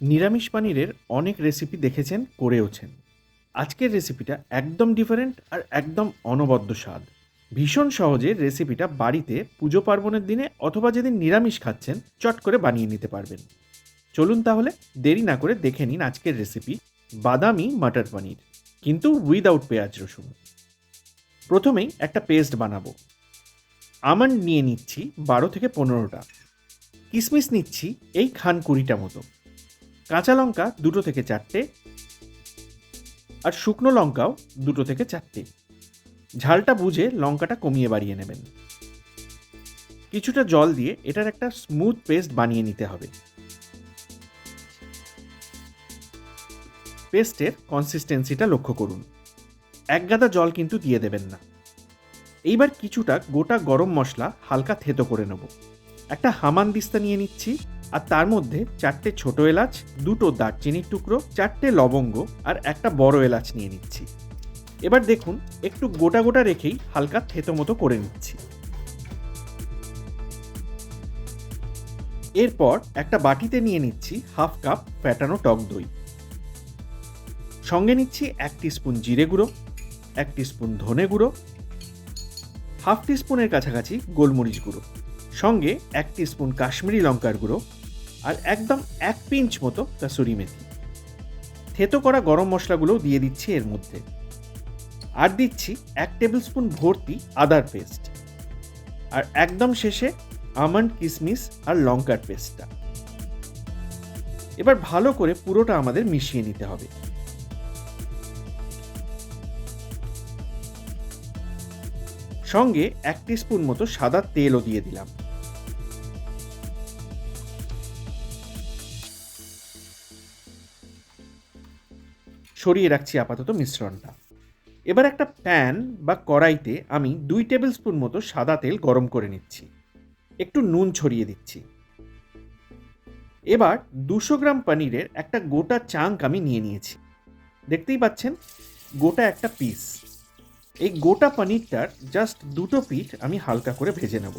নিরামিষ পানিরের অনেক রেসিপি দেখেছেন, করেওছেন। আজকের রেসিপিটা একদম ডিফারেন্ট আর একদম অনবদ্য স্বাদ। ভীষণ সহজে রেসিপিটা বাড়িতে পুজো পার্বণের দিনে অথবা যেদিন নিরামিষ খাচ্ছেন, চট করে বানিয়ে নিতে পারবেন। চলুন তাহলে দেরি না করে দেখে নিন আজকের রেসিপি বাদামি মাটার পনির, কিন্তু উইদাউট পেঁয়াজ রসুন। প্রথমেই একটা পেস্ট বানাবো। আমন্ড নিয়ে নিচ্ছি বারো থেকে পনেরোটা। কিশমিশ নিচ্ছি এই খান কুড়িটা মতো। কাঁচা লঙ্কা দুটো থেকে চারটে আর শুকনো লঙ্কাও দুটো থেকে চারটে। ঝালটা বুঝে লঙ্কাটা কমিয়ে বাড়িয়ে নেবেন। কিছুটা জল দিয়ে এটার একটা স্মুথ পেস্ট বানিয়ে নিতে হবে। পেস্টের কনসিস্টেন্সিটা লক্ষ্য করুন। এক গাদা জল কিন্তু দিয়ে দেবেন না। এইবার কিছুটা গোটা গরম মশলা হালকা থেতো করে নেব। একটা হামান দিস্তা নিয়ে নিচ্ছি। আর তার মধ্যে চারটে ছোট এলাচ, দুটো দারচিনির টুকরো, চারটে লবঙ্গ আর একটা বড় এলাচ নিয়ে নিচ্ছি। এবার দেখুন, একটু গোটা গোটা রেখেই হালকা থেতো মতো করে নিচ্ছি। এরপর একটা বাটিতে নিয়ে নিচ্ছি হাফ কাপ ফ্যাটানো টক দই। সঙ্গে নিচ্ছি এক স্পুন জিরে গুঁড়ো, এক স্পুন ধনে গুঁড়ো, হাফ স্পুনের কাছাকাছি গোলমরিচ গুঁড়ো, সঙ্গে এক স্পুন কাশ্মীরি লঙ্কার গুঁড়ো আর একদম এক পিঞ্চ মতো কাসুরি মেথি। থেতো করা গরম মশলাগুলোও দিয়ে দিচ্ছি এর মধ্যে। আর দিচ্ছি এক টেবিল স্পুন ভর্তি আদার পেস্ট। আর একদম শেষে আমন্ড কিশমিশ আর লঙ্কার পেস্টটা। এবার ভালো করে পুরোটা আমাদের মিশিয়ে নিতে হবে। সঙ্গে এক স্পুন মতো সাদা তেলও দিয়ে দিলাম। সরিয়ে রাখছি আপাতত মিশ্রণটা। এবার একটা প্যান বা কড়াইতে আমি দুই টেবিল স্পুন মতো সাদা তেল গরম করে নিচ্ছি। একটু নুন ছড়িয়ে দিচ্ছি। এবার দুশো গ্রাম পনিরের একটা গোটা চাঙ্ক আমি নিয়ে নিয়েছি। দেখতেই পাচ্ছেন, গোটা একটা পিস এই গোটা পনিরটার জাস্ট দুটো পিঠ আমি হালকা করে ভেজে নেব।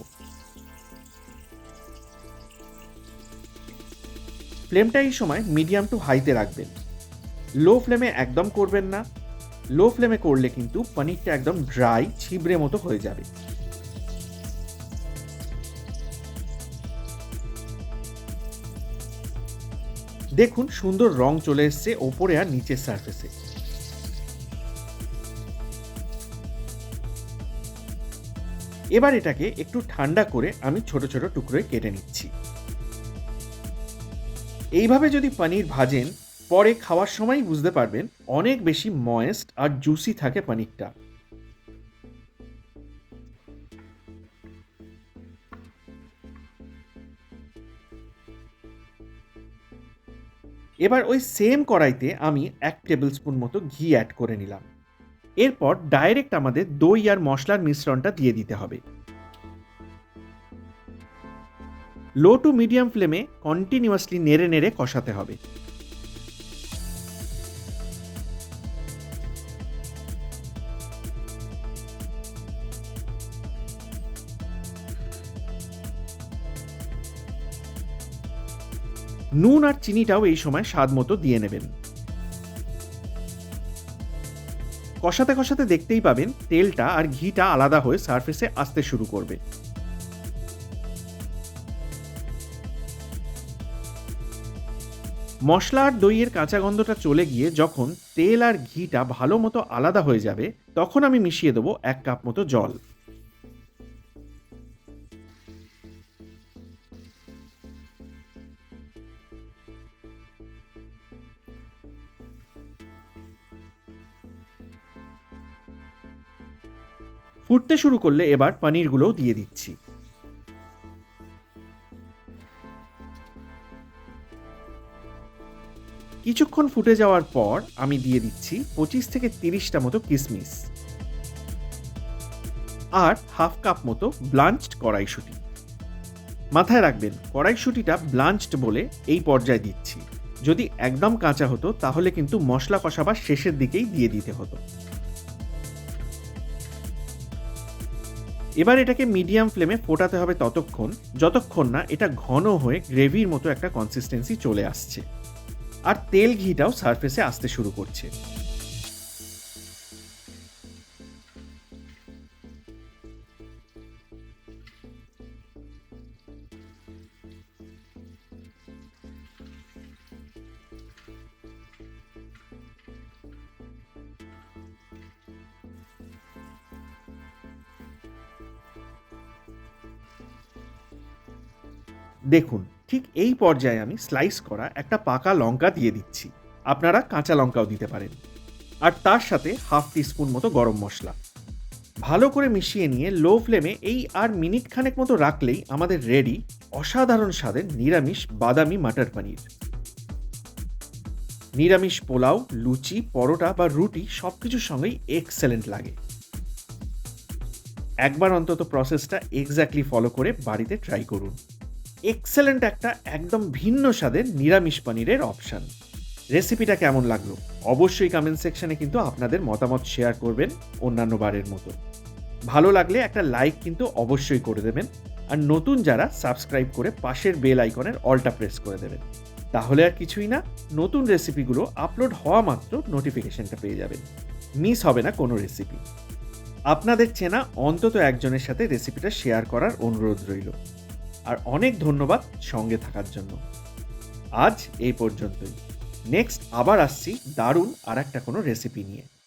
ফ্লেমটা এই সময় মিডিয়াম টু হাইতে রাখবেন। লো ফ্লেমে একদম করবেন না। লো ফ্লেমে করলে কিন্তু পনিরটা একদম ড্রাই ছিবড়ে মতো হয়ে যাবে। দেখুন, সুন্দর রং চলে এসছে ওপরে আর নিচের সারফেসে এবার এটাকে একটু ঠান্ডা করে আমি ছোট ছোট টুকরোয় কেটে নিচ্ছি। এইভাবে যদি পনির ভাজেন পরে খাওয়ার সময় বুঝতে পারবেন অনেক বেশি ময়েস্ট আর জুসি থাকে পনিরটা। এবার ওই সেম কড়াইতে আমি এক টেবিল স্পুন মতো ঘি অ্যাড করে নিলাম। এরপর ডাইরেক্ট আমাদের দই আর মশলার মিশ্রণটা দিয়ে দিতে হবে। লো টু মিডিয়াম ফ্লেমে কন্টিনিউয়াসলি নেড়ে নেড়ে কষাতে হবে। নুন আর চিনিটাও এই সময় স্বাদ মতো দিয়ে নেবেন। কষাতে কষাতে দেখতেই পাবেন তেলটা আর ঘিটা আলাদা হয়ে সারফেসে আসতে শুরু করবে। মশলা আর দইয়ের কাঁচা গন্ধটা চলে গিয়ে যখন তেল আর ঘিটা ভালো মতো আলাদা হয়ে যাবে, তখন আমি মিশিয়ে দেবো এক কাপ মতো জল। ফুটতে শুরু করলে এবার পনিরগুলোও দিয়ে দিচ্ছি। কিছুক্ষণ ফুটে যাওয়ার পর আমি দিয়ে দিচ্ছি পঁচিশ থেকে তিরিশটা মতো কিশমিশ আর হাফ কাপ মতো ব্লাঞ্চড কড়াইশুটি। মাথায় রাখবেন, কড়াইশুটিটা ব্লাঞ্চড বলে এই পর্যায়ে দিচ্ছি। যদি একদম কাঁচা হতো, তাহলে কিন্তু মশলা কষাবার শেষের দিকেই দিয়ে দিতে হতো। এবার এটাকে মিডিয়াম ফ্লেমে ফোটাতে হবে ততক্ষণ, যতক্ষণ না এটা ঘন হয়ে গ্রেভির মতো একটা কনসিস্টেন্সি চলে আসছে। আর তেল ঘিটাও সারফেসে আসতে শুরু করছে। দেখুন, ঠিক এই পর্যায়ে আমি স্লাইস করা একটা পাকা লঙ্কা দিয়ে দিচ্ছি। আপনারা কাঁচা লঙ্কাও দিতে পারেন। আর তার সাথে হাফ টিস্পুন মতো গরম মশলা। ভালো করে মিশিয়ে নিয়ে লো ফ্লেমে এই আর মিনিট খানেক মতো রাখলেই আমাদের রেডি অসাধারণ স্বাদের নিরামিষ বাদামি মাটার পনির। নিরামিষ পোলাও, লুচি, পরোটা বা রুটি সব কিছুর সঙ্গেই এক্সেলেন্ট লাগে। একবার অন্তত প্রসেসটা এক্স্যাক্টলি ফলো করে বাড়িতে ট্রাই করুন। এক্সেলেন্ট একটা একদম ভিন্ন স্বাদের নিরামিষ পনিরের অপশান রেসিপিটা কেমন লাগল? অবশ্যই কমেন্ট সেকশনে কিন্তু আপনাদের মতামত শেয়ার করবেন অন্যান্য বারের মতো। ভালো লাগলে একটা লাইক কিন্তু অবশ্যই করে দেবেন আর নতুন যারা সাবস্ক্রাইব করে পাশের বেল আইকনের অলটা প্রেস করে দেবেন। তাহলে আর কিছুই না, নতুন রেসিপিগুলো আপলোড হওয়া মাত্র নোটিফিকেশনটা পেয়ে যাবেন। মিস হবে না কোনো রেসিপি আপনাদের চেনা অন্তত একজনের সাথে রেসিপিটা শেয়ার করার অনুরোধ রইল। আর অনেক ধন্যবাদ সঙ্গে থাকার জন্য। আজ এই পর্যন্তই। নেক্সট আবার আসছি দারুণ আর একটা কোনো রেসিপি নিয়ে।